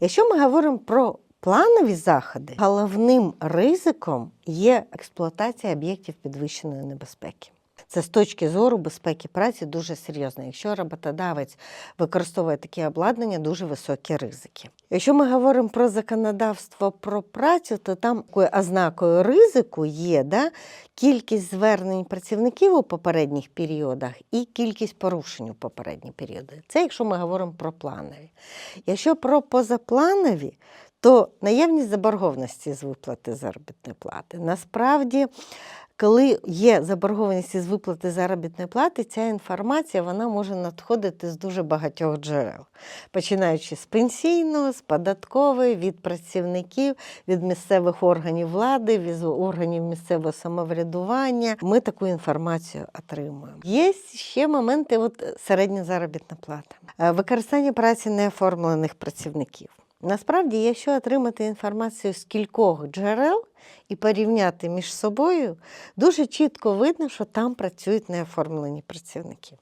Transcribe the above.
Якщо ми говоримо про планові заходи, головним ризиком є експлуатація об'єктів підвищеної небезпеки. Це з точки зору безпеки праці дуже серйозно. Якщо роботодавець використовує такі обладнання, дуже високі ризики. Якщо ми говоримо про законодавство про працю, то там ознакою ризику є да, кількість звернень працівників у попередніх періодах і кількість порушень у попередні періоди. Це якщо ми говоримо про планові. Якщо про позапланові, то наявність заборгованості з виплати заробітної плати. Насправді, коли є заборгованість із виплати заробітної плати, ця інформація вона може надходити з дуже багатьох джерел, починаючи з пенсійного, з податкової, від працівників, від місцевих органів влади, від органів місцевого самоврядування. Ми таку інформацію отримуємо. Є ще моменти, от середня заробітна плата, Е, використання праці неоформлених працівників. Насправді, якщо отримати інформацію з кількох джерел і порівняти між собою, дуже чітко видно, що там працюють неоформлені працівники.